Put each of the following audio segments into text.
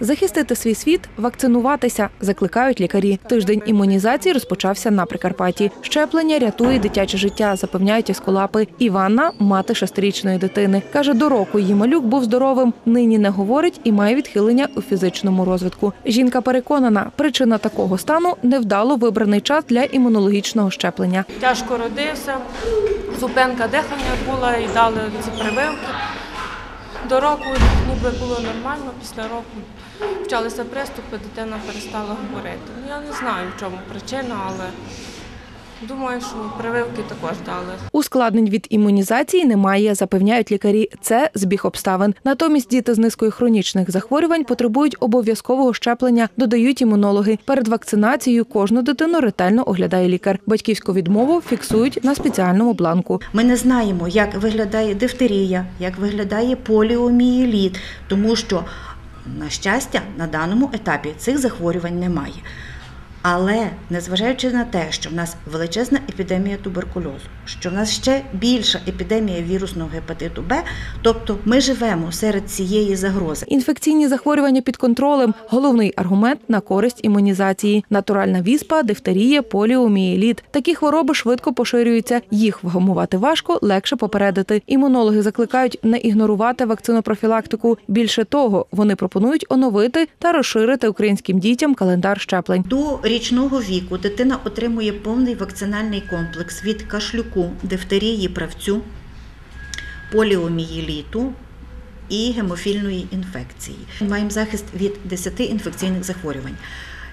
Захистити свій світ, вакцинуватися, закликають лікарі. Тиждень імунізації розпочався на Прикарпатті. Щеплення рятує дитяче життя, запевняють ескулапи. Іванна мати шестирічної дитини. Каже, до року її малюк був здоровим. Нині не говорить і має відхилення у фізичному розвитку. Жінка переконана, причина такого стану невдало вибраний час для імунологічного щеплення. Тяжко родився, зупинка дихання була і дали ці прививки. До року ніби було нормально, після року почалися приступи, дитина перестала говорити. Ну, Я не знаю, в чому причина, але думаю, що прививки також дали. Ускладнень від імунізації немає, запевняють лікарі. Це збіг обставин. Натомість діти з низкою хронічних захворювань потребують обов'язкового щеплення, додають імунологи. Перед вакцинацією кожну дитину ретельно оглядає лікар. Батьківську відмову фіксують на спеціальному бланку. Ми не знаємо, як виглядає дифтерія, як виглядає поліомієліт, тому що, на щастя, на даному етапі цих захворювань немає. Але незважаючи на те, що в нас величезна епідемія туберкульозу, що в нас ще більша епідемія вірусного гепатиту Б, тобто ми живемо серед цієї загрози. Інфекційні захворювання під контролем головний аргумент на користь імунізації. Натуральна віспа, дифтерія, поліомієліт. Такі хвороби швидко поширюються. Їх вгамувати важко, легше попередити. Імунологи закликають не ігнорувати вакцинопрофілактику. Більше того, вони пропонують оновити та розширити українським дітям календар щеплень. Річного віку дитина отримує повний вакцинальний комплекс від кашлюку, дифтерії правцю, поліомієліту і гемофільної інфекції. Маємо захист від 10 інфекційних захворювань.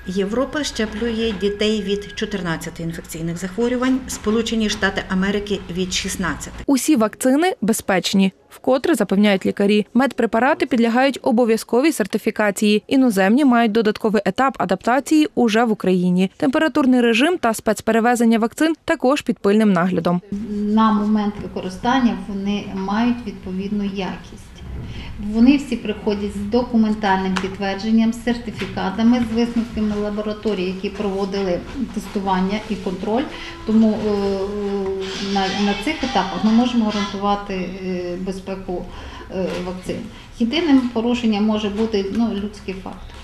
Європа щеплює дітей від 14 інфекційних захворювань, Сполучені Штати Америки від 16. Усі вакцини безпечні. Вкотре запевняють лікарі. Медпрепарати підлягають обов'язковій сертифікації. Іноземні мають додатковий етап адаптації уже в Україні. Температурний режим та спецперевезення вакцин також під пильним наглядом. на момент використання вони мають відповідну якість. Вони всі приходять з документальним підтвердженням, з сертифікатами, з висновками лабораторій, які проводили тестування і контроль. Тому е, на, на цих етапах ми можемо гарантувати е, безпеку е, вакцин. Єдиним порушенням може бути ну, людський фактор.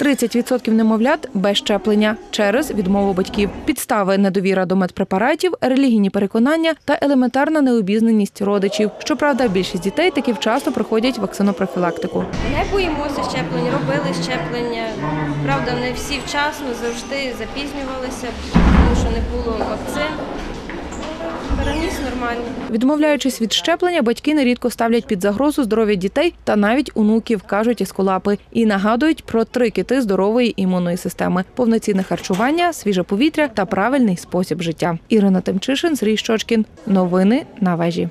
30% немовлят без щеплення через відмову батьків. Підстави недовіра до медпрепаратів, релігійні переконання та елементарна необізнаність родичів. Щоправда, більшість дітей таки вчасно проходять вакцинопрофілактику. Не боїмося щеплень, робили щеплення. Правда, не всі вчасно завжди запізнювалися, тому що не було вакцин. Нормально. Відмовляючись від щеплення, батьки нерідко ставлять під загрозу здоров'я дітей та навіть онуків, кажуть ескулапи, і нагадують про три кити здорової імунної системи: повноцінне харчування, свіже повітря та правильний спосіб життя. Ірина Тимчишин, Срій Щочкін. Новини на вежі.